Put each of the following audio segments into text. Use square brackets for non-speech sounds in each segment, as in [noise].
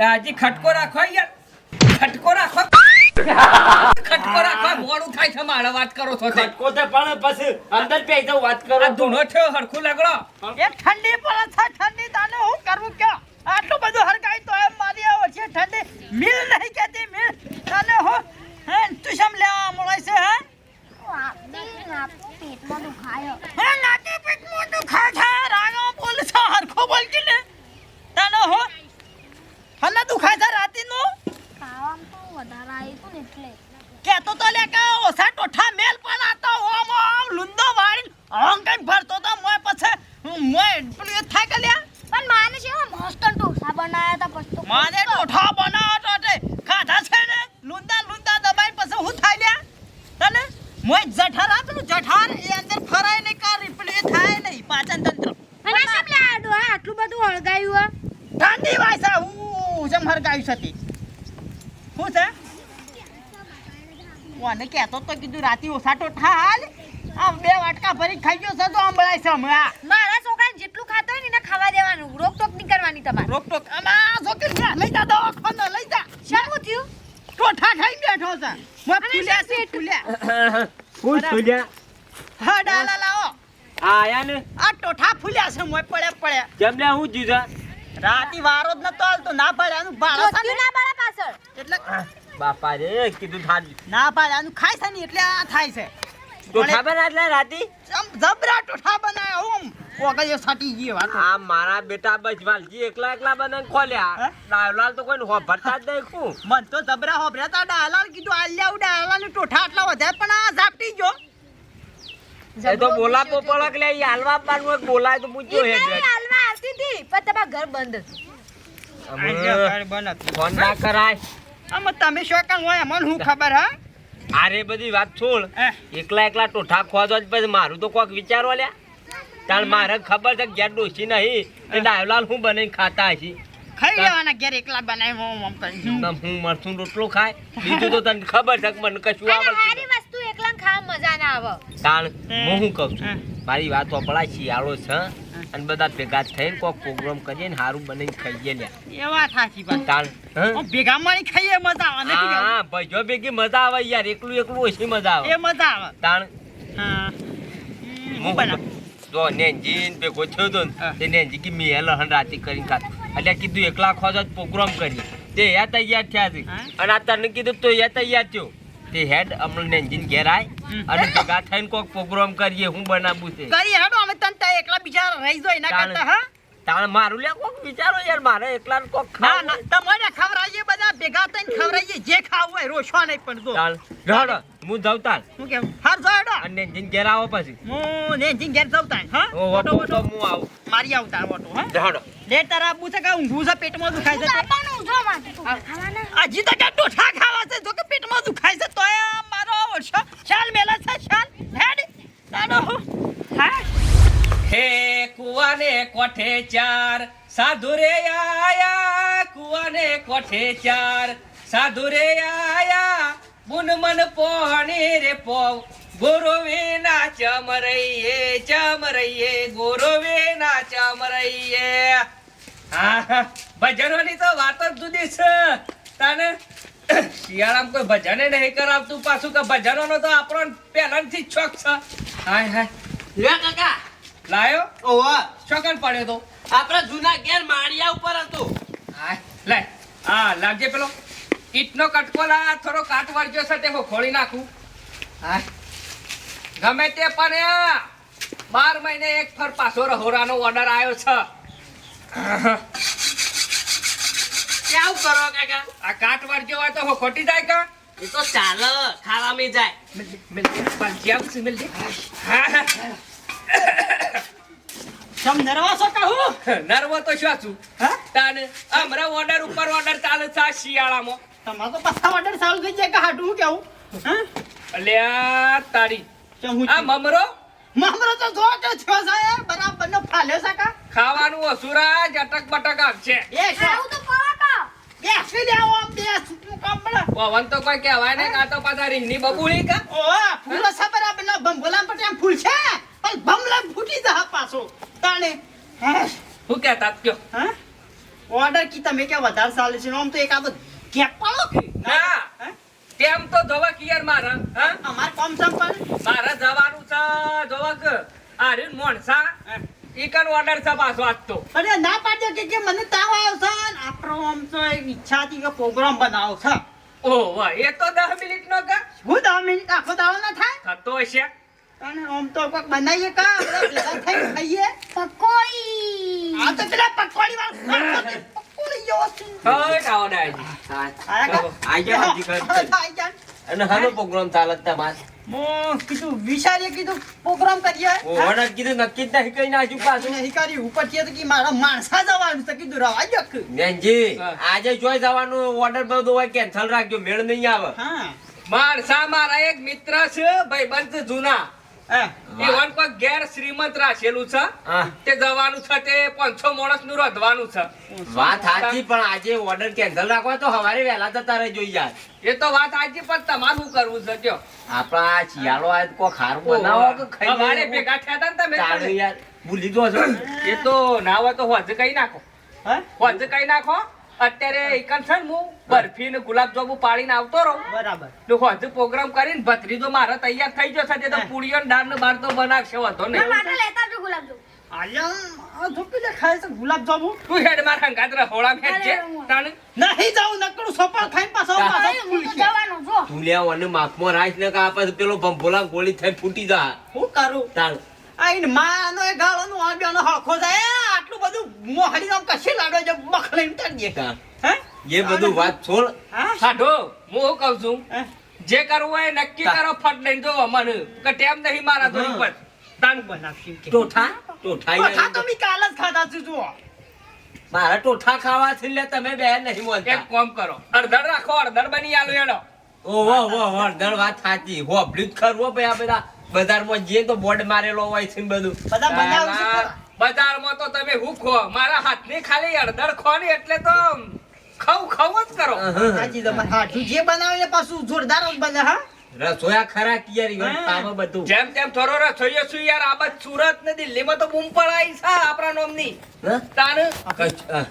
દાજી ખટકો રાખો યાર. ખટકો રાખો. ખટકો રાખો મોડું થાય છે મારે વાત કરો છો. ખટકો તો પણ પછી અંદર પે જાઉં વાત કરો આ ધૂનો છે હરખું લાગડો. એ ઠંડી પડે છે ઠંડી તાને હું કરું કે આટલું બધું હરકાઈ તો એમ મારી આવે છે ઠંડી. મિલ નહીં કેતી મિલ. તાને હો હે તું શમ લેવા મળે છે હે? પેટમાં દુખાયો હે નાટી પેટમાં દુખાય છે રાગો બોલ છે હરખો બોલ કે ને તાને હો હને દુખાય છે રાતીનું? ખાવામાં તો વધારે આવ્યું હતું ને એટલે. કેતો તો લે કે ઓસા ટોઠા મેલ પણ આતો ઓમ ઓમ લુંદો વાળી ઓમ કઈ ભરતો તો મોય પછી મોય પેલું થાય કે લ્યા? પણ માને છે મસ્ત ઢોસા બનાવ્યા હતા પછી તો માને ટોઠા બનાવતો તે ખાધા છે ને? લુંદા લુંદા દબાઈ પછી હું થાય લ્યા? તને? મોય જઠર આપનું જઠર એ અંદર ફરાય ને કા રીપલી એ થાય નહીં પાચન તંત્ર અને આ શેમ લે આ ડોહા આટલું બધું હળગાયું હે ઠંડી વાયસા હું જમ હરગાયું છતી હું છે વાને કહેતો તો કીધું રાતી ઓસાટો થા હાલ આમ બે વાટકા ભરી ખાઈ ગયો છે તો આમ છે હમણાં. મારા છોકરાને જેટલું ખાતો હોય ને એને ખાવા દેવાનું. રોક ટોક નહીં કરવાની તમારે. રોક ટોક આમાં છોકરી લઈ જા દવાખાને લઈ જા. શું થયું ટોઠા ખાઈ બેઠો છે. મોય ફૂલ્યા છે ફૂલ્યા. હું ફૂલ્યા? હા ડાલા લાવો. આયા ને? આ ટોઠા ફૂલ્યા છે મોય પડ્યા પડ્યા કેમ લે હું જીધા? રાતી વારો જ નતો હાલતો ના પડ્યા નું છે ના? બાળા પાછળ. એટલે બાપા રે કીધું થાજ ના પાડ્યાનું ખાય છે ને એટલે આ થાય છે. તો ખબર એટલે રાતી? જબરા ટોઠા બનાવ્યા ઓમ. ઓગળ્યો સાટી ગયો વાત. આ મારા બેટા બસ વાલજી એકલા એકલા બનાવીને ખોલ્યા. હે? તો કોઈ હોભરતા જ નહીં ખું મન તો જબરા હો ભરતા ડાલાલ કીધું આલ્યા ઉડા આલાને ટોઠા આટલા વધારે પણ આ ઝાપટી ગયો. એ તો બોલા પોપળક લે ઈ હાલવા બારનું એક બોલાય તો પૂછ્યો હે હાલવા આવતી હતી પણ તમારા ઘર બંધ હતું. અમે ફોન ના કરાય. આમાં તમે શોકાન હોય અમને શું ખબર હા? અરે બધી વાત છોડ. એકલા એકલા ટોઠા ખોજો જ પછી મારું તો કોક વિચારો લ્યા. તાણ મારે ખબર છે કે ઘેર ડોસી નહીં. એ ડાયલાલ હું બનાવીને ખાતા હશી? ખાઈ લેવાના ઘેર એકલા બનાવી હું આમ કરી હું મરસું રોટલો ખાય. બીજું તો તને ખબર છે મને કશું આવડતું વસ્તુ એકલા ખાવા મજા ના આવે. તાણ હું શું કહું છું? મારી વાત વપરાય શિયાળો છે અને બધા ભેગા થઈને કોક પ્રોગ્રામ કરીએ ને સારું બનાવીને ખાઈએ લ્યા. એવા થાકી વાત તાણ ભેગા મળી ખાઈએ મજા આવે હા ભાઈઓ ભેગી મજા આવે યાર એકલું એકલું ઓછી મજા એ આવે મજા આવે. તાણ? હા. બના જો નેનજી ભેગો થયો તો. તે નેનજી કે મેં લહણ રાતે કરીને ખાધું. એટલે કીધું એકલા ખોજો પ્રોગ્રામ કરી તે એ તૈયાર થયા છે. અને આ તને કીધું તો યા તૈયાર થયો. તે હેડ હમણાં નેનજીન ઘેર આય અને ભેગા થઈને કોક પ્રોગ્રામ કરીએ હું બનાવું છે. કરી હેડો અમે તને તા એકલા બીજા રહી જાય એના કરતા હા? તાણ મારું લે કોક વિચારો યાર મારે એકલા કોક ના ખાવું ના તમારે ખવરાઈએ બધા ભેગા થઈને ખવરાઈએ જે ખાવું હોય રોશવા નહીં પણ જો. તાણ રડો હું જાઉં તાણ. હું કેમ? હાર જો હેડો. અને નેનજીન ઘેર આવો પછી. હું ને જીન ઘેર જાઉં તાણ હા? ઓટો ઓટો હું આવું. મારી આવતા ઓટો હા? રડો લે તારા આબુ છે કે ઊંઘું છે? પેટમાં દુખાય છે તે? તો હજી તો ક્યાં ટોઠા ખાવા છે? જો કે પેટમાં દુખાય છે તોય આ મારો વર્ષો શાલ મેલા છે શાલ. હેડ. તારો હા. હે. કુવાને કોઠે ચાર? સાધુ રે આયા કુવાને કોઠે ચાર? સાધુ રે આયા બુન મન પોણી રે પોવ. ગોરો ચમરૈયે ચમરૈયે ગોરો વેના ચમરૈયે ભજનોની તો વાત જ જુદી છે. તને શિયાળામાં કોઈ ભજને નહીં કરાવતું. પાછું કે ભજનોનો તો આપણો પહેલાથી જ શોખ છે. હાય હાય. લે કાકા. લાયો? ઓવા ચોકન પડ્યો તો? આપણા જૂના ઘેર માળિયા ઉપર હતું. હાય લે. હા લાગજે પેલો. ઈટનો કટકો લા થોડો કાટ વાળજો છે તે હું ખોળી નાખું. હાય. ગમે તે પણ બાર મહિને એક ફર પાછો રહોરાનો ઓર્ડર આવ્યો છે. કેવું કરો કાકા? આ કાટ વાળજો હોય તો ખોટી જાય કા? એ તો ચાલે ખાવામાં જાય. મિલ મિલ મિલ હા તમ નરવાસો કહું નર્વો તો શું છું? હા? તાને ઓર્ડર ઉપર ઓર્ડર ચાલે છે શિયાળામાં. તમારો પાછા ઓર્ડર ચાલુ થઈ જાય કે હાટું હું કેવું? હા? અલ્યા તારી. આ મમરો? મમરો તો જો તો છો સાહેબ બરાબર નો ફાલ્યો સાકા ખાવાનું અસુરા જટક બટક આવશે. એ ખાવું તો પરોઠો. બે ફી લેવો આમ બે સુટું કામ બળા પવન તો કોઈ કહેવાય ને કાં તો પાછા રીંગની બબુલી કા? ઓ ફૂલો સબર આપણે બંગોલા પર આમ ફૂલ છે. પણ બમલા ફૂટી જા પાછો. તાણે હે? શું કહેતા કયો? હા? ઓર્ડર કી તમે કે વધારે ચાલે છે આમ તો એક આ તો કેપ પાડો કે? ના. હે? તેમ તો જોવા કે યાર મારા હા? અમાર કોમ સમ પર મારે જવાનું છે જોવા કે આર્યન મોણસા. ઈકન ઓર્ડર છે પાછો આજ તો. અરે ના પાડજો કે કે મને તાવ આવશે ને. આપણો આમ તો એક ઈચ્છા હતી કે પ્રોગ્રામ બનાવો છે. ઓહ વાહ એ તો દસ મિનિટ નો કા? હું 10 મિનિટ આખો તાવ ના થાય? થતો હશે. અને આમ તો કોક બનાવીએ કા? આપણે ભેગા થઈ ખાઈએ? પકોડી. આ તો પેલા પકોડી વાળા પકોડી છે હટ આવો ડાયજી આ કા? આઈ ગયા. અને હાનો પ્રોગ્રામ ચાલે છે તમારે હું કીધું વિશાલે કીધું પ્રોગ્રામ કરીએ. હા? કીધું નક્કી જ નહીં કઈ નાખ્યું પાછું. નહીં ઉપર છે તો કે મારા માણસા જવાનું તો કીધું રવા બેનજી આજે જોઈ જવાનું ઓર્ડર બધું હોય કેન્સલ રાખજો મેળ નહીં આવે. હા. માણસા મારા એક મિત્ર છે ભાઈબંધ જૂના. હા. એવન કોઈ ગેર શ્રીમંત રાખેલું છે? તે જવાનું છે તે પાંચસો માણસનું રોધવાનું છે. વાત સાચી પણ આજે ઓર્ડર કેન્સલ રાખવા તો હવારે વહેલા જતા રહે જોઈ યાર. એ તો વાત સાચી પણ તમારે શું કરવું છે જો આપણા શિયાળો આય કો ખારું બનાવો કે ખાઈ સવારે ભેગા થયા હતા ને તમે યાર ભૂલી દો છો? એ તો ના હોય તો હોજ કઈ નાખો? હોજ કઈ નાખો? અત્યારે એકન છે હું બરફી ને ગુલાબજાંબુ પાડીને આવતો રહું. બરાબર. તો હજુ પ્રોગ્રામ કરીને ભત્રીજો મારે તૈયાર થઈ જશે તે તો. પૂરીઓ ને દાળ ને બાર તો બનાવશે વધો લેતા આવજો ખાય છે તું હેડ માર હંગાત રહોળા છે નહીં જાઉં ખાઈને પાછો. જવાનું છો. તું લે રાખ ને કે આ પેલો ભંભોલા ગોળી થઈ ફૂટી જા. હું કરું? તાળ આઈને માનો એ ગાળોનો આડ્યાનો હળખો જાય એ આટલું બધું મોહડી આમ કશી લાડો જે બખલાઈને તળીએ તાળ. હે? એ બધું વાત છોડ. હા? સાઢો હું હું કહું છું? જે કરવું હોય એ નક્કી. કરો ફટ લઈને જો મને કે ટેમ નહીં મારા જોડી પર. તાન બનાવશું કે. ટોઠા? ટોઠા ટોઠા. તો મી કાલ જ ખાધા છું જો મારા ટોઠા ખાવા છે લે તમે બે નહીં બોલતા. એક કામ કરો અડધડ રાખો અડધડ બની આલો એડો ઓહો ઓહો અડધડ વાત સાચી. હોભળ્યું જ કરવો ભાઈ આ બધા. બજારમાં જઈએ તો બોર્ડ મારેલો હોય છે બધું. બજારમાં તો તમે હું ખો? મારા હાથની ખાલી અડધડ ખો ને એટલે તો ખવ ખવ જ કરો. સાચી તમે હાથું જે બનાવે પાછું જોરદાર જ બને હા? રસોયા ખરા કિયારી યાર ઈવન હા. બધું. જેમ તેમ થોડો રસોઈયો છું યાર આ બાજુ સુરત ને દિલ્હીમાં તો બૂમ પડાઈ છે આપણા નોમની. હા? તાન.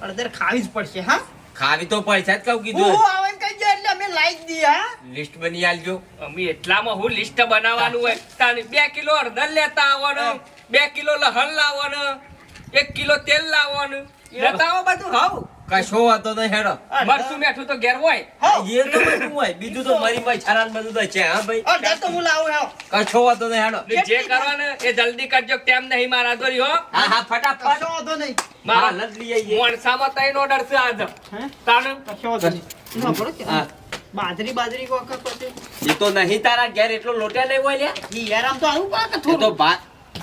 અડધર ખાવી જ પડશે હા? ખાવી તો પૈસા જ કહું કીધું આવે ને કહી દે એટલે અમે લાઈ જ દઈએ હા? લિસ્ટ બની આલજો. અમે એટલામાં હું લિસ્ટ બનાવવાનું હોય. તાને બે કિલો હળદર લેતા આવવાનું બે કિલો લહણ લાવવાનું એક કિલો તેલ લાવવાનું. લેતા આવો બધું હાવ. કશો વાતો નહીં હેડો. મરસું મેઠું તો ઘેર હોય. એ તો બધું હોય બીજું તો મરી ભાઈ છરાન બધું તો છે હા ભાઈ? તો હું લાવું હા કશો વાતો નહીં હેડો. જે કરવાનું એ જલ્દી કરજો કેમ નહીં મારા દોરી હો? હા હા ફટાફટ. કશો વાંધો નહીં. મારા હાલ લઈ આવીએ. મોણસામાં ત્રણ ઓર્ડર છે આજ. તાણ? કશો વાંધો નહીં. એમાં પડો હા. બાજરી બાજરી કોક પછી? એ તો નહીં તારા ઘેર એટલો લોટા નહીં હોય લ્યા. ઈ યાર આમ તો આવું પાક તો થોડું.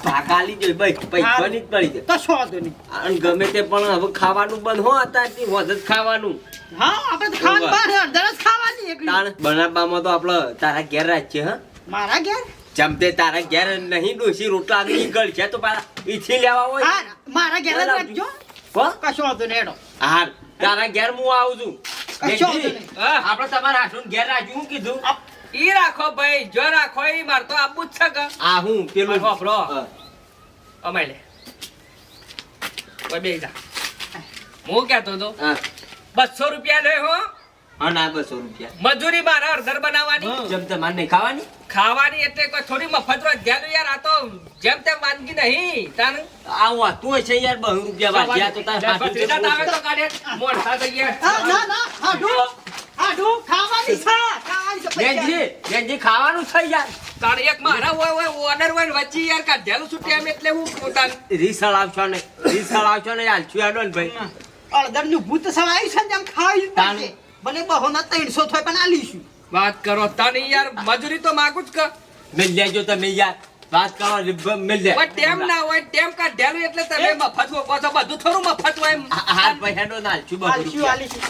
ભાગાલી જોઈ ભાઈ પૈસાની જ પડી જાય. કશો વાંધો નહીં. અને ગમે તે પણ હવે ખાવાનું બંધ હો અત્યારથી હોજ જ ખાવાનું. હા આપણે તો ખાવાનું બહાર અડધર જ ખાવાની એકલી. તાણ બનાવવામાં તો આપણે તારા ઘેર રાજ હા. મારા ઘેર? જમતે તારા ઘેર નહીં ડોસી રોટલા ની ગળ છે તો પાછા ઈથી લેવા હોય. મારા ઘેર જ રાખજો હો? કશો વાંધો નહીં હેડો. હા તારા ઘેર હું આવું છું. કશો વાંધો નહીં. આપણે તમારા હાથું ઘેર રાખ્યું હું કીધું. ઈ રાખો ભાઈ જો રાખો ઈ માર તો આપવું જ છે કે. આ હું પેલું હા, વાપરો. અમાઈ લે. ઓય બે જા. હું કહેતો તો બસો રૂપિયા લે હો. હા ના બસો રૂપિયા. મજૂરી મારા અડધર બનાવવાની. જેમ તમારે નહીં ખાવાની? ખાવાની એટલે કોઈ થોડી મફત રોજ ધ્યાન યાર આ તો જેમ તેમ વાનગી નહીં તાન. આવું તું છે યાર બહુ રૂપિયા વાગ્યા તો તારે ભત્રીજા તાવે તો કાઢે. મોણસા થઈ ગયા ના ના હાડું હાડું ખાવાની છે. ખાવાની છે પૈસા. બેનજી બેનજી ખાવાનું થઈ યાર તાણ એક મારા હોય હોય ઓર્ડર હોય ને વચ્ચે યાર કાઢેલું છું ટેમ એટલે હું પોતાને રીસળ આવશો ને રીસળ આવશો ને હાલશું હેડો ને ભાઈ? અડધરનું ભૂત સવાયું છે ને ખાઈ તાને. ભલે બહોના 300 થોય પણ આલીશું. વાત કરો તને યાર મજૂરી તો માગું જ કર મિલ લેજો તમે યાર વાત કરો મેં મિલ લે. પણ ટેમ ના હોય ટેમ કાઢેલું એટલે તમે મફત હો છો બધું થોડું મફત હોય હાલ હા હા, ભાઈ હેડો ને હાલશું બહુ આલીશું,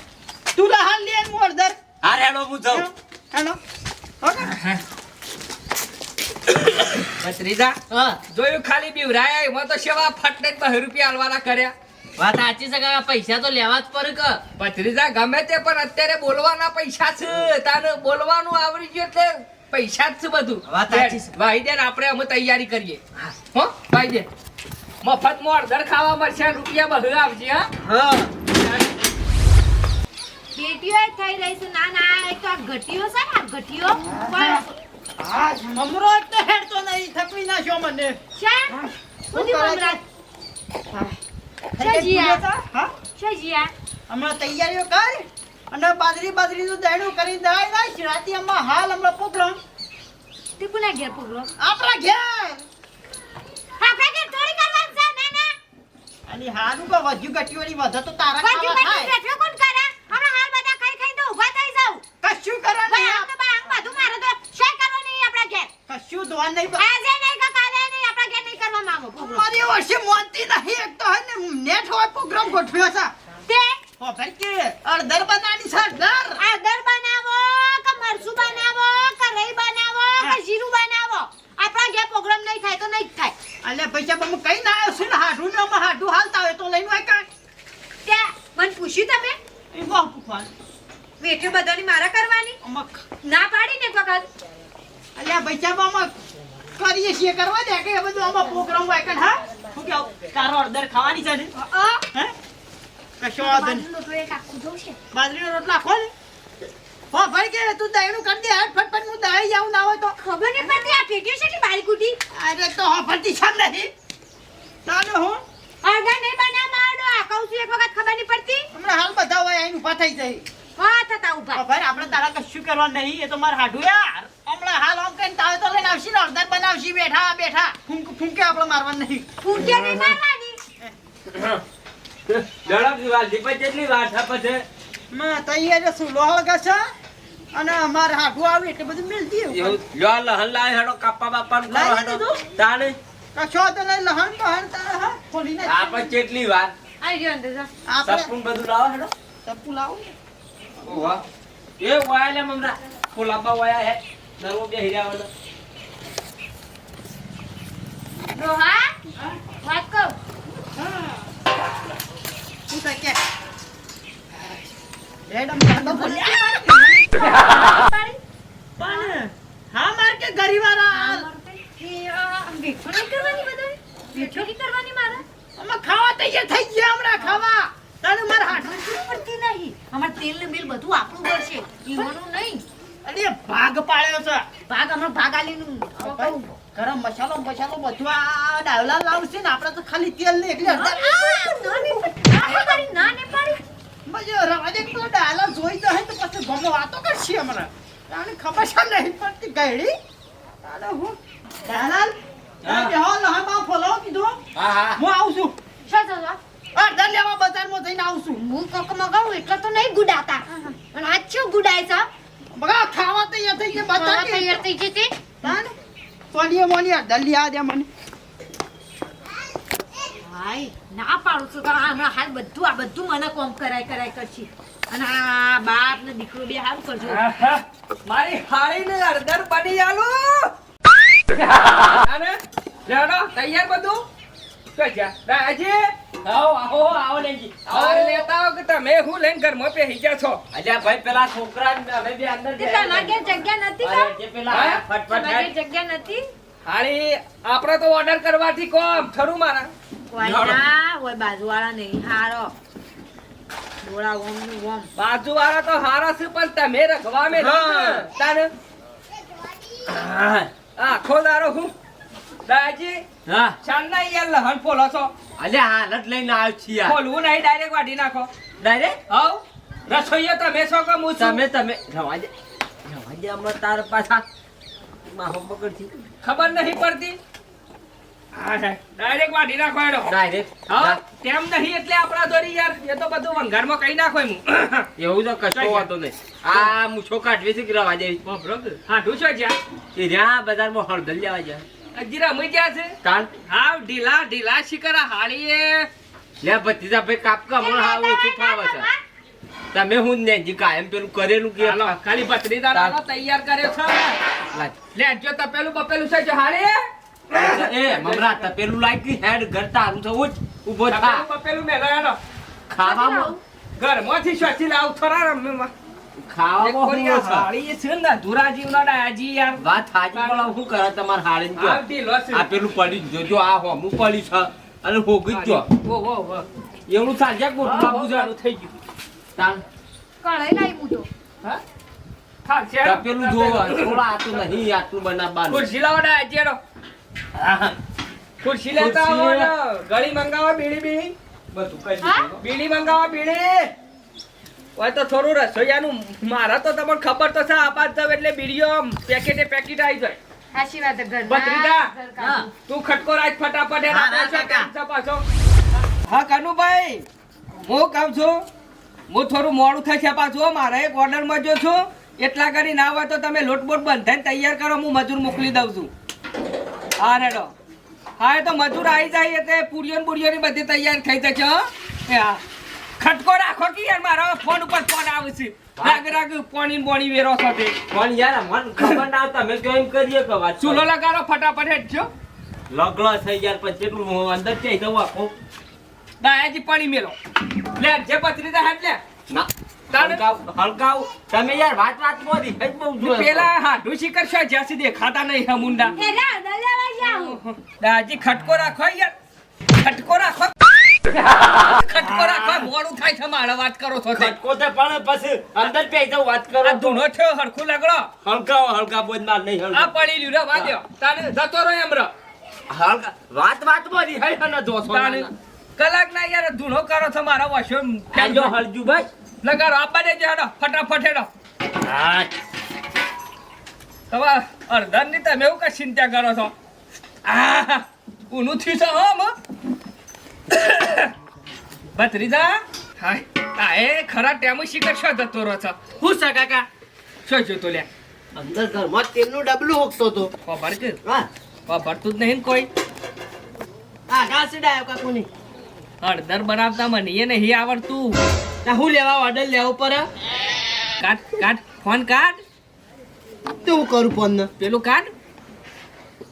તું લા હાલ લે ને હું અડધર. હા હેડો હું. જાઉં હેલો. ઓકે? ભત્રીજા જોયું ખાલી બીવરાયા એમાં તો સેવા ફટને જ રૂપિયા આલવાના કર્યા. વાત સાચી છે કાકા પૈસા તો લેવા જ પર કે? ભત્રીજા ગમે તે પણ અત્યારે બોલવાના પૈસા છે. તારે બોલવાનું આવડી ગયું એટલે પૈસા જ છે બધું. વાત સાચી છે. ભાઈ દે આપણે અમે તૈયારી કરીએ. હો. ભાઈ દે મફતમાં અડધર ખાવા મળશે રૂપિયા બધું આવજે હા? હા. પેટીઓ થઈ રહી છે. ના ના એ તો આ ઘટીઓ છે ને આ ઘટીઓ પણ હા મમરો તો હેડતો નહીં થકવી નાખ્યો મને. છે? શું મમરા થઈ ગઈ જીયા? પૂજા તો? હા? છે હમણાં તૈયારીઓ કર અને બાજરી બાજરીનું દહેણું કરી દાય નાખ. રાતે આમાં હાલ હમણાં પ્રોગ્રામ. તે કોના ઘેર પગલો આપણા ઘેર. આપણે ઘેર થોડી કરવાનું છે ના ના. અને હારું કે વધ્યું ઘટ્યું વધે તો તારા ખાવા થાય. કોણ કરે હમણાં હાલ બધા ખાઈ ખાઈને તો ઊભા થઈ જાવ કશું કરે ભાઈ નહીં આમ તો ભાઈ આમ બધું મારે તો શેર કરવો નહીં આપણા ઘેર ધોવા નહીં આજે નહીં કે કાલે નહીં. આપણા ઘેર નહીં કરવા માંગો. મારી વર્ષે મોનતી નહીં એક તો હે ને નેટ હોય પ્રોગ્રામ ગોઠવ્યો છે. તે? હો ભાઈ કે અડધર બનાની છે અડધર દર બનાવો કે મરચું બનાવો કે રઈ બનાવો કે જીરું બનાવો. આપણા ઘેર પ્રોગ્રામ નહીં થાય તો નહીં થાય. અલે પૈસા બમ કઈ ના આવ્યો છું ને હાડું ને આમાં હાડું હાલતા હોય તો લઈને હોય કાંઈ ત્યાં મને પૂછ્યું તમે એ બહુ પૂછવાનું વેઠ્યો બધાની મારા કરવાની આમાં ના પાડી ને એક વખત અલ્યા પૈસા આમાં કરીએ છીએ કરવા દે કે એ બધું આમાં પ્રોગ્રામ હોય કાંઈ હા? શું તારો અડધર ખાવાની છે ને? હે. કશો બાજરીનો રોટલા ખો ને? હો ભાઈ કે તું દહીણું કરી દે. હાથ ફટફટ હું દહીં જાઉં ના હોય તો. ખબર નહીં પડતી આ પેટીઓ છે બારી કુટી અરે તો હો ફરતી છે નહીં. તાને હું? અડધા નહીં બનાવ માંડો આ કહું છું એક વખત ખબર નહીં પડતી. હમણાં હાલ બધા હોય આઈને ઊભા થઈ જાય. હા થતા ભાઈ આપણે તારા કશું કરવા નહીં. એ તો મારે હાડું યાર. હમણાં હાલ આમ કઈ તાવે તો લઈને આવશી ને અડધર બનાવશી. બેઠા બેઠા. ફૂંક આપણે મારવા નહીં. ફૂંકે નહીં મારવાની? ઝડપ વાલજી પછી જેટલી વાર છે પછી માં તૈયાર શું લોહળ છે? અને અમારે હાડું આવે એટલે બધું મિલતી એવું લ્યો લહન લાય હેડો કાપા બાપાનું કરો લાવી હેડો. દીધું? તાણે? કશો તો નહીં લહણ બહણ તારા હા ખોલી ના આ પછી કેટલી વાર. આઈ ગયો અંદર જા. આપણે બધું લાવો હેડો. સપુ લાવો ઓહો. એ વાયા લે મમરા ફોલાબા વાયા હે. નરવો બે હીરા વાળો Đồ hả? Hả cơ. Đi tại kia. Để đâm đâm đâm. બધું આ લાવશે ને આપણે તો ખાલી તેલ ને ના પડી. ના. મજો રવાજે પેલો ડાયલા જોઈ તો તો પછી ગમો વાતો કરશે હમણાં. તાને ખબર છે નહીં પડતી ગયડી? તાને હું ડાયલાલ હા. તે હો ફોલો કીધું. હા હા. હું આવું છું. શા, શા? અડધા લેવા બજારમાં જઈને આવું છું. હું કોક મગાવું એટલે તો નહીં ગુડાતા. અને આજ શું ગુડાય છે? બગા ખાવા તૈયાર થઈ ગયા ખાવા તૈયાર થઈ જતી તાને સોનીએ મોની અડધા આ દે મને? ના પાડું છું હમણાં હાલ બધું આ બધું મને કોમ કરાય કરાય કરશી. અને આ બાપ ને દીકરો બે હાલ કરજો. મારી મારી હાળીને અડધર બની આલો. [laughs] તૈયાર બધું? કઈ જા. આવો આવો આવો લેજી. આવો. લેતા આવો કે તમે? હું લઈને ઘરમાં પેહી ગયા છો. અલ્યા ભાઈ પેલા છોકરા અમે બે અંદર તે તમારા જગ્યા નથી કા જે પેલા ફટફટ તમારા જગ્યા નથી? હાળી આપણે તો ઓર્ડર કરવાથી કોમ. ખરું મારા. કોઈ ના બાજુવાળા નહીં હારો. ડોળા ઓમનું ઓમ. બાજુ વાળા તો હારા છે પણ તમે રખવા મેં. તાને? આખો દારો હું દાજી હા. ચાંદના યાર લહણ ફોલો છો. અલ્યા હાલત લઈને આવ્યો છીએ ફોલવું નહીં ડાયરેક્ટ વાઢી નાખો. ડાયરેક્ટ? હવ. રસોઈયો તમે છો કે હું તમે તમે રવા દે. રવા દે હમણાં તાર પાછા. માહો પકડથી ખબર નહીં પડતી? હા ડાયરેક્ટ વાઢી નાખો એનો ડાયરેક્ટ? હા. તેમ નહીં એટલે આપણા દોરી યાર. એ તો બધું વંગારમાં કઈ નાખો એમ. [coughs] એવું તો કશો વાતો નહીં. આ મૂછો કાઢવી છે કે રવા દેવી? હાડું છો જ્યાં. એ રહ્યા બજારમાં હળદર લેવા જાય. હજી રમી છે? હાવ ઢીલા ઢીલા શિકરા હાડીએ લે ભતીજા ભાઈ કાપકા હમણાં હાવ ઓછું ફાવે છે. તમે હું નેજી કાયમ પેલું કરેલું કે ખાલી બત્રી દાડા તૈયાર કર્યો છે લે જો તપેલું બપેલું છે જો હાડી એ મમરા તપેલું લાગી હેડ ઘર તારું છે ઉઠ ઊભો થા. તપેલું બપેલું મેલો એનો ખાવામાં? ઘરમાંથી શોથી લાવ થોડા રમે ખાવામાં હું છે. હાડી છે ને ધુરા જીવનો ડાયાજી યાર વાત હાજી બોલાવ શું કરે તમાર ઢીલો છે. આ પેલું પડી જોજો આ હોમું પડી છે. અને હોગી જો ઓ ઓ ઓ એવું સાંજે ગોઠવું બાબુ બાબુ થઈ ગયું. તાણ. કઢાઈ લાવી હું હા? હા છે. તપેલું જોવો થોડા આટલું નહીં આટલું બનાવવાનું. ખુરશી લાવો ને ચેડો ખુરશી લેતા આવો ગળી મંગાવો બીડી બીડી. બધું કઈ બીડી મંગાવો બીડી. હોય તો થોડું રસોઈયાનું મારા તો તમને ખબર તો છે આપાત જાવ એટલે બીડીઓ પેકેટે પેકેટ આવી જાય. સાચી વાત ભત્રીજા. ઘર કાઢું. તું ખટકો રાજ ફટાફટ એ પાછો હા કનુભાઈ હું કહું છું. હું થોડું મોડું થશે પાછું મારે એક ઓર્ડરમાં જો છું એટલા કરી ના હોય તો તમે લોટબોટ બંધાઈને તૈયાર કરો હું મજૂર મોકલી દઉં છું. હા રેડો. હા એ તો મજૂર આવી જાય એટલે પૂરીઓ પૂરીઓની બધી તૈયાર થઈ જશે હો. હા. ખટકો રાખો કે યાર મારો ફોન ઉપર ફોન આવે છે. રાગ રાગ પાણી બોણી વેરો છો તે. પણ યાર મન ખબર ના તમે કેમ કરીએ કે વાત ચૂલો લગાડો ફટાફટ હેઠજો લગલો થઈ ગયા પછી કેટલું હું અંદર જઈ દઉં આખો. દાયાજી પાણી મેલો લે જે પથરી દે હેડ લે. ના હલકાવ તમે યાર વાત વાત મોદી હજ બહુ છો. પેલા હાડું શિખર છો જ્યાં સુધી દેખાતા નહીં હા મુંડા. દાજી ખટકો રાખો યાર. ખટકો રાખો. ખટકો રાખો મોડું થાય છે મારા વાત કરો છો ખટકો તો પણ પછી અંદર પેઈ દઉં વાત કરો આ ધૂણો થયો હરખું લગડો. હલકાવ હલકા બોલ માર નહીં આ પડી લ્યું રે વાદ્યો તાને જતો રહો એમ રો હલકા. વાત વાત મોદી હઈ હને જોશો તાને કલાક ના. યાર ધૂણો કરો છો મારા વશો આજો હલજુ ભાઈ લગાડો આપા દેજો હેડો ફટાફટ હેડો. હા. તમાર અડધરની તમે એવું કઈ ચિંતા કરો છો? આ ઉનું થયું છે હો. ભત્રીજા? હાય. તાએ ખરા ટેમ શીખર છો જતો રહો છો? હું સા કાકા? શું જોતો લે અંદર ઘરમાં તેમનું ડબલું હોકતો તો. ખબર છે? હા. ખબરતું જ નહીં કોઈ. આ ઘાસ ડાયો કાકુની. હળદર બનાવતા મને એ નહીં આવડતું. તા હું લેવા ઓર્ડર લેવો પડે કાટ કાટ ફોન કાટ. તો હું કરું ફોન પેલું કાટ?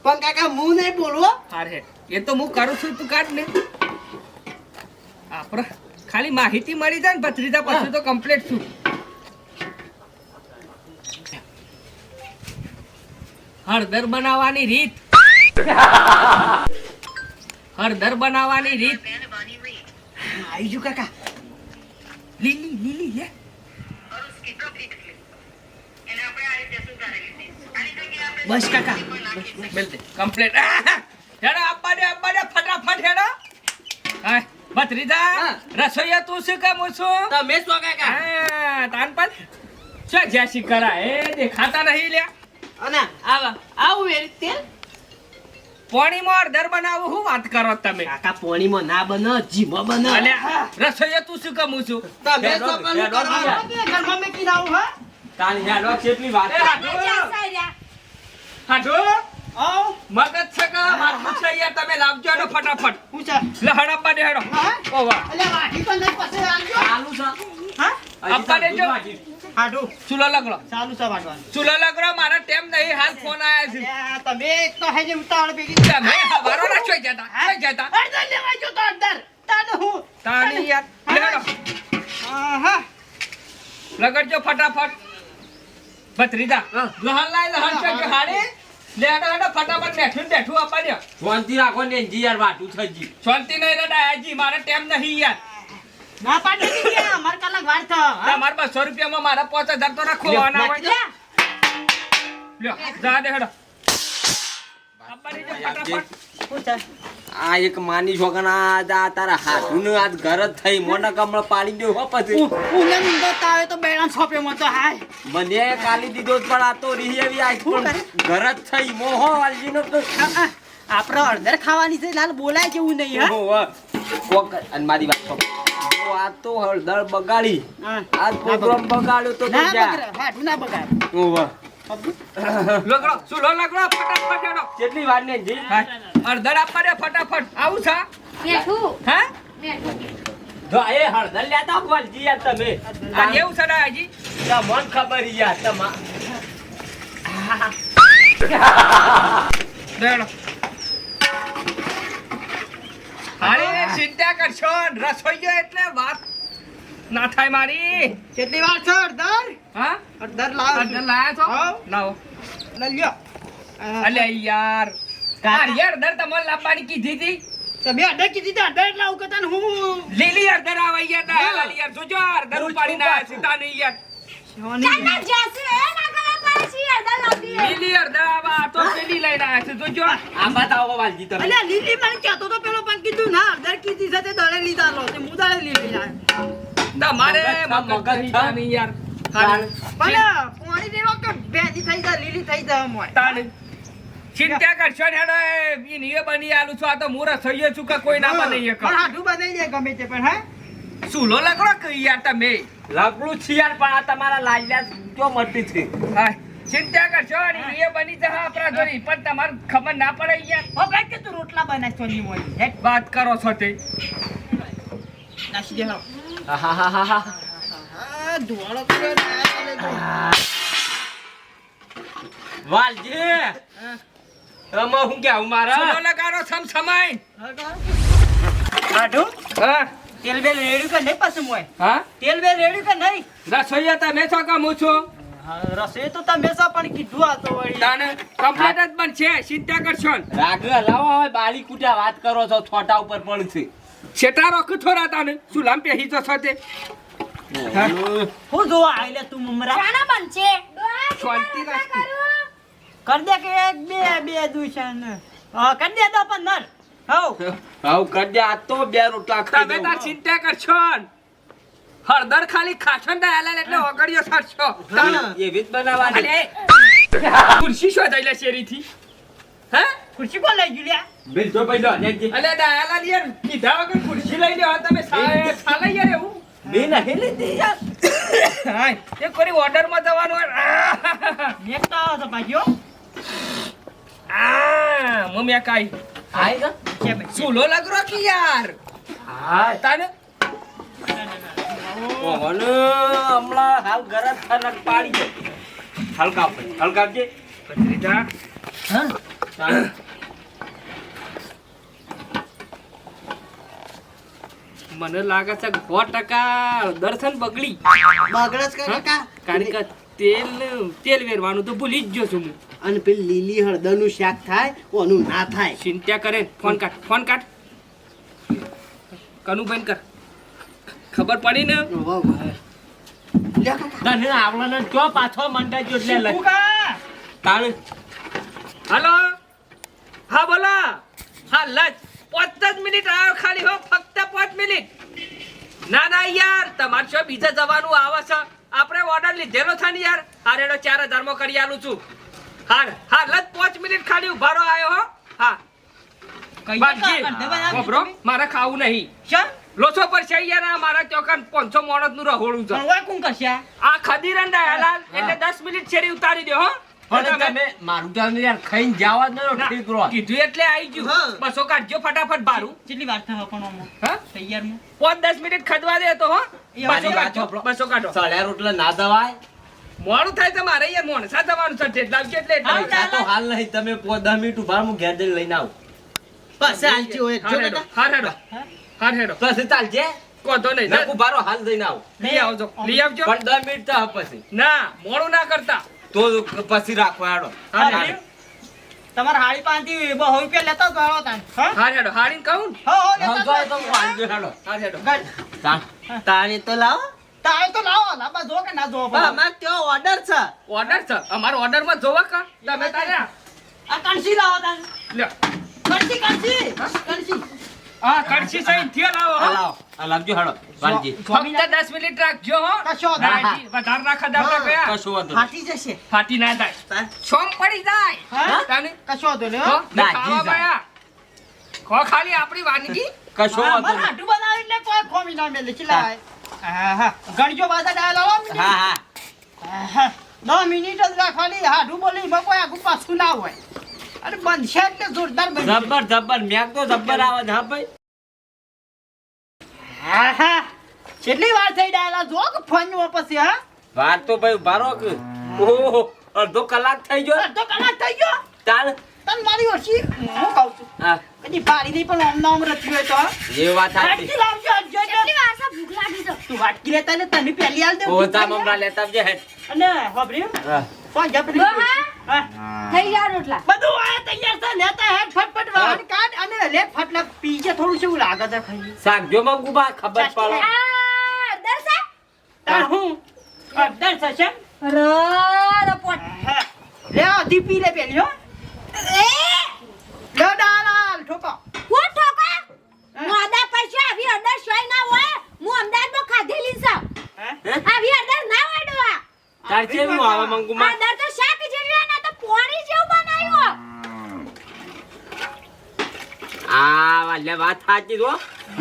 પણ કાકા હું નહીં બોલવો હાર. હે એ તો હું કરું છું તું કાટ ને. આપણે ખાલી માહિતી મળી જાય ને ભત્રીજા પછી તો કમ્પ્લીટ છું. હળદર બનાવવાની રીત. હળદર બનાવવાની રીત. આવી જુ કાકા. લીલી લીલી લે બસ કાકા. બેલતે કમ્પ્લીટ [laughs] હેડો આપવા દે આપવા દે ફટાફટ હેડો. હા. ભત્રીજા. રસોઈયા તું શું કામ છું તમે શું કાકા? હા તાન પર શું જ્યાસી કરા એ દેખાતા નહીં લ્યા. અને આવા આવું વેરી તેલ પોણીમાં દર બનાવું હું વાત કરો તમે? કાકા પોણીમાં ના બનો જીમાં બનો. અલ્યા રસોઈયા તું શું કામ છું તમે શું કામ કરો? ઘરમાં મેકી આવું હા? તારી હેડો કેટલી વાત એ હાડો. હાડો. મગજ છકા માથું છે તમે લાવજો એનો ફટાફટ. પૂછા લે હડપ્પા દે હેડો. ઓ વાહ. અલ્યા વાઢી તો નહીં પાસે આવજો આલુ સા હા? અપ્પા દે જો હાડુ. હાડું. ચૂલો લગડો. ચાલુ સા વાટવાનું ચૂલો લગડો મારા ટેમ નહીં હાલ ફોન આયા છે. અલ્યા, તમે તો હેજે ઉતાવળ ભેગી તમે હવારો ના ચોઈ જતા ચોઈ જતા. અડધર લેવા જો તો અંદર તાને હું? તાની યાર. લેડો આહા. લગડજો ફટાફટ. ભત્રીજા હા. લહણ લાય લહણ છે કે હાડે. લેડો લેડો ફટાફટ બેઠું બેઠું આપવા દે. શાંતિ રાખો ને જી યાર વાટું શાંતિ નહીં રે ડાયાજી મારે ટેમ નહીં યાર. ના પાડી દીધી આ, અમાર કલાક વાર રૂપિયામાં મારા તો રાખો આના નાખી હોય. દે. લ્યો જા દે હેડો આપવા દેજો ફટાફટ શું છે? આ એક માની છોકરા આ તારા હાથું આજ ઘર જ થઈ મોના કમળ પાડી દો હો પછી. ઉને ઊંઘો તાવે તો બેડા છોપે મો તો હાય. મને કાલી દીધો પણ આ તો રીહ આજ પણ ઘર જ થઈ મોહો વાલજીનો તો. આ, આ, આપણે અડધર ખાવાની છે લાલ બોલાય જેવું નહીં હા? કોક અને મારી વાત તો આ તો હળદર બગાડી આ પ્રોગ્રામ બગાડ્યો તો તો ના બગાડ હાડું ના બગાડે. ઓહો. શું લો લોકડો ફટાફટ હેડો કેટલી વાર ને જી હા, આપવા દે ફટાફટ. આવું છે? બેઠું હા? જો એ હળદર લેતા વાલજી યાર તમે. આ એવું છે ડાયાજી મન ખબર યાર તમા લેડો અરે ચિંતા કરશો રસોઈયો એટલે વાત ના થાય મારી. કેટલી વાર છે અડધર હા? અડધર લાવ. અડધર લાયા છો? લાવો. લઈ લ્યો. અલે યાર. કાર યાર અડધર તમારે લાવવાની કીધી હતી. તમે અડર કીધી તો અડર એટલે આવું કરતા હું? લીલી અડધર આવા યાર જોજો જાસુ એ ના પડે છે લાવતી લીલી અડધર આવા તો પેલી લઈને આયા છે જોજો. આ બતાવો વાલજી તમે. અલ્યા લીલી મને કહેતો તો પેલો પણ કીધું ના અડધર કીધી સાથે દળે લીધા લો તે હું દળે લીધી લાવ્યો. તમારે મગજ મગજ મગજ નહીં યાર. પાણી દેવો કે ભેજી થઈ જાય લીલી થઈ જાય મોય તાને ચિંતા કરશો ને હેડો એ બની આલું છું આ તો હું રસોઈએ છું કે કોઈ ના બનાવીએ પણ કર બનાવી દે ગમે તે પણ હે? સુલો લકડો કઈ યાર તમે? લગડું છે યાર પણ આ તમારા લાલ્યા જો મટી છે? હાય, ચિંતા કરશો? ને નીએ બની જા આપણા પણ તમારે ખબર ના પડે યાર. હો ભાઈ કે તું રોટલા બનાવ છો ની મોય હેટ વાત કરો છો તે. નાસી વાલજી આમાં હું કેવું મારા લગાડો સમ હા તેલ બેલ રેડ્યું કે નહીં પાછું મોય હા. તેલ બેલ કે નહીં રસોઈએ તમે છો કામ હું છું તો તમે પણ કીધું આ તો વળી જ બનશે ચિંતા કરશો રાગ લાવો હવે બાળી કુટા વાત કરો છો છોટા ઉપર પણ છે છેટા રોક થોડા તાને શું લાંબે હી જશો તે? હા? જોવા આયલે તું મમરા? શાના બનશે શાંતિ રાખતી. કર. દે કે એક બે બે દુશન કર દે પણ નર. હવ. હાઉ કર દે. આ તો બે રોટલા ખાઈ તમે. તાર ચિંતા કરશો ને. હળદર ખાલી ખાશો ને ડાયાલાલ એટલે ઓગળીઓ સરશો. એવી જ બનાવવાની. ખુરશી શું થઈ લે શેરીથી. હે? ખુરશી કોણ લઈ ગયું લ્યા? બિલ તો લેજે. અલે ડાયાલાલ યાર કીધા વગર ખુરશી લઈ લ્યો તમે સા- સાલે યાર એવું? બે નહીં લીધી? યાર હાય, એ કોઈ ઓર્ડરમાં જવાનું! મેક તો આવો તો ભાઈઓ. આ, મમ્મી આ કાઈ. હાય ગા કે ભાઈ સુલો લગરો કે યાર. હા તાને? ઓહને હમણાં હાલ ગરજ થનક પાડી. હલકા હલકા આપજે. ભત્રીજા, ચાલ. મને લાગે છે સો ટકા દર્શન બગડી. બગડે છે કાકા કારણ કે તેલ તેલ વેરવાનું તો ભૂલી જ ગયો છું હું. અને પેલી લીલી હળદરનું શાક થાય ઓનું ના થાય. ચિંતા કરે. ફોન કાઢ ફોન કાઢ. કનું બંધ કર. ખબર પડી ને? વાહ, વાહ. લ્યો તને આવડે ને ચો પાછો મંડા જો એટલે તાણ. હલો? લજ. પાંચ જ મિનિટ આવ્યો ખાલી હો ફક્ત પાંચ મિનિટ. ના ના યાર તમારે શું બીજે જવાનું આવે છે. આપણે ઓર્ડર લીધેલો છે ને યાર. હા રેડો ચાર હજારમાં કરી આલું છું. હા હા લજ પાંચ મિનિટ ખાલી ઉભારો આવ્યો હો. હા. મારે ખાવું નહીં. લોચો પર છે યાર આ મારા ચોકાન પાંચસો મોણસનું રહોડું છે? આ ખદીરન ડાયાલાલ એટલે દસ મિનિટ છેડી ઉતારી દો હો. પણ તમે- તમે મારું તો યાર ખાઈને જાવા જ નતો ઠીક રહો. કીધું એટલે આવી ગયું. બસો કાઢજો ફટાફટ બારું. કેટલી વાર થાય પણ હા? તૈયારમાં? પાંચ દસ મિનિટ ખદવા દે તો હો. બસો મારી વાત કાઢજો સાંભળો. બસો કાઢો. સળિયા રોટલા ના દવાય? મોડું થાય તમારે યાર મોણસા જવાનું છે જેટલા આવજો એટલે એટલા. હા, આવજો. આ તો હાલ નહીં તમે પોચ દસ મિનિટ ઊભા હું ઘેર જઈને લઈને આવું. પાસે હાલતી હોય જો હેડો હેડો ચાલજે. કોતો નહીં ના ઊભા હાલ જઈને આવો. લઈ આવજો લઈ આવજો. પણ દસ મિનિટ તો પછી ના મોડું ના કરતા. તો પછી રાખો હેડો. હેડો તમારે હાડી પાંચથી બહુ રૂપિયા લેતા જ વાળો તાન. હા? હેડો કહું ને? હો, હો, હા, તો જ એ તો હું આવી ગયો હેડો. હા હેડો. ગડ. તો લાવો. તારે તો લાવો લાંબા જો કે ના જો અમારે ત્યાં ઓર્ડર છે. ઓર્ડર છે? અમારો ઓર્ડરમાં જોવા કા? તમે તારે આ કણસી લાવો તાન લ્યો. કણસી કણસી કણસી હા કડછી સહી થયો લાવો લાવો. આ લાવજો હેડો વાલજી. ફક્ત 10 મિનિટ રાખજો હો. કશો વાંધો વધાર રાખા ખદાવતા ગયા કશો વાંધો ફાટી જશે. ફાટી ના જાય સોમ પડી જાય. તને? કશો વાંધો હો, હો? ને નાગી ખાવા જાય. ખો ખાલી આપણી વાનગી. કશો હા, વાંધો. હાટું એટલે કોઈ ખોમી ના મેલે. ચીલા આય. હા, હા. ગણજો પાછા ડાયલ આવો ને. હા હા. હા, હા. દસ મિનિટ જ રાખવાની હાડું બોલી કોઈ આગું પાછું ના હોય. અરે બનશે એટલે જોરદાર બનશે જબ્બર જબ્બર. મેક તો જબ્બર આવે છે હા ભાઈ. હા હા. કેટલી વાર થઈ ડાયલા જો કે ફોન પછી હા? વાર તો ભાઈ ઊભા કે. ઓહો અડધો કલાક થઈ ગયો. અડધો કલાક થઈ ગયો? ચાલ. તને મારી ઓછી હું કહું છું? હા. કદી પાડી નહીં પણ ઓમ નામ રચ્યું હોય તો એ વાત સાચી. વાટકી લાવજો હજુ કેટલી વાર છે ભૂખ લાગી છે તું વાટકી લેતા ને તને પહેલી હાલ દે મમરા લેતા અને? હા. કોણ જા પેલી. થઈ ગયા રોટલા. બધું આ તૈયાર છે લેતા હેડ ફટફટ વાહન કાઢ અને લે ફટલા પી ગયા થોડું શું લાગે છે ખાઈ. શાકજો મંગુબા ખબર પડે. આ દર્શા તાર હું? અડધર થશે અરે પોટ. લે દીપી લે પેલી હો. એ? લે ઠોકો. કોણ ઠોકા? મોદા પછી આવી અડર શોય ના હોય હું અમદાવાદમાં ખાધેલી છે હે આવી અડર ના હોય ડોહા તાર કેવું આવે મંગુમા? અડર તો શાક જેવી હોય તો પોણી જેવું બનાવ્યું આ વાલે વાત સાચી છો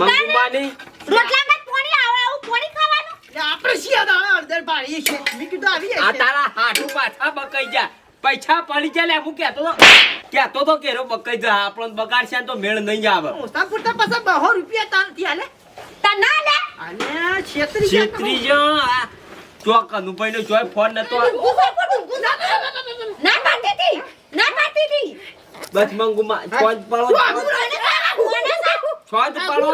મંગુમાની રોટલા માં પોણી આવે આવું પોણી ખાવાનું? આપણે શિયા દાડા અડધર પાડીએ છે. મી કીધું આવી આ તારા હાથું પાછા બકાઈ જા પૈસા પડી જાય લે હું કેતો તો. કહેતો તો કેરો બકાઈ જા આપણો બગાડશે ને તો મેળ નહીં આવે. ઓછા પૂરતા પાછા બહો રૂપિયા તારથી આલે તા ના લે. અને છેત્રી છેત્રી જો આ ચોક અનુભાઈ નો જોય ફોન નતો ના પાડતી હતી ના પાડતી હતી બસ પડો. કોને સારું છોજ પડો.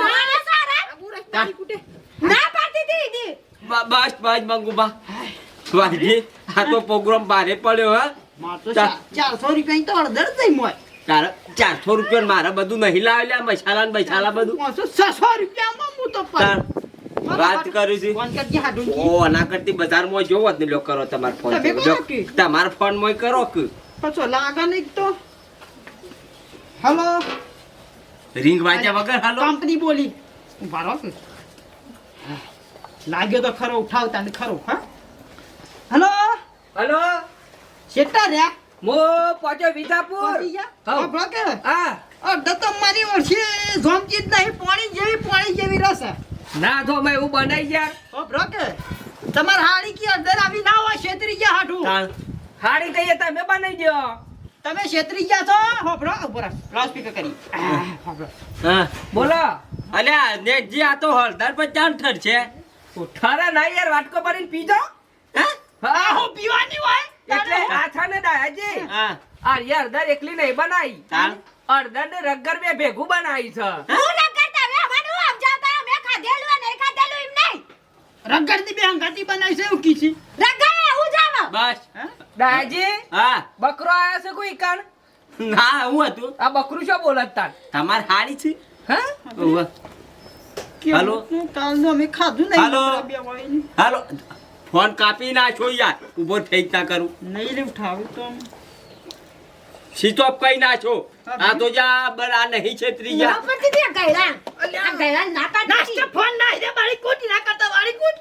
તારી કુટે. ના પાડતી હતી બસ બસ મંગુમા વાજી આ તો પ્રોગ્રામ બારે પડ્યો હા. ચારસો રૂપિયા તો અડધર જ મોય. ચારસો રૂપિયા મારા બધું નહીં લાવેલા મસાલા ને મસાલા બધું છસો હું તો તાર વાત કરું છું. ઓ ના કરતી બજારમાં જોવો જ નહીં લો કરો તમાર ફોન તમે તમાર ફોન મોય કરો કે. પછો લાગે નહીં તો. હલો. રિંગ વાગ્યા વગર હાલો. કંપની બોલી. ઊભા કે. લાગ્યો તો ખરો ઉઠાવતા ને ખરો હા? હલો. હલો. શેટા રે મો પહોંચ્યો વિજાપુર. હા. વાપરો કે. હા. અડધો તો મારી ઓળખી. જોમતી જ નહીં પાણી જેવી પાણી જેવી રસ ના તો મેં એવું બનાવી યાર ઓ કે તમાર હાડી કી અંદર આવી ના હોય છેતરી ગયા હાઠું તાણ. હાડી કહીએ તમે બનાવી દો તમે છેતરી ગયા છો? હોભરો ઉપર લાઉડ સ્પીકર કરી. હા બોલો. અલ્યા ને જે આ તો હળદર પર ચાન ઠર છે. ઠરે ના યાર વાટકો ભરીને પીજો. હા? હો. પીવાની હોય? એટલે આ છે ને દાદાજી હા. આ યાર દર એકલી નહીં બનાવી. અડધર ને રગર બે ભેગું બનાવી છે હું ના કરતા હવે અમારું સમજાવતા અમે ખાધેલું અને નહીં ખાધેલું એમ નહીં રગડતી બે અંગાતી બનાવી છે એવું કીધી રગા એવું જાવ બસ. દાજી? હા. બકરો આયો છે કોઈ કણ? ના હું હતું. આ બકરું શું બોલત તાર તમાર હાડી છે? હા. હાલો. કાલનું અમે ખાધું નહીં હાલો. હાલો. ફોન કાપી નાખો યાર. ઊભો થઈ જ કરું. નહીં રે ઉઠાવું તો ઓફ કઈ નાખો આ તો જા બર આ નહીં છે ત્રીજા. જા પડતી હતી આ ગયડા આ ગયડા ના પાડતી. હતી. નાસ્તો ફોન ના દે મારી કોટી ના કરતા મારી કોટ.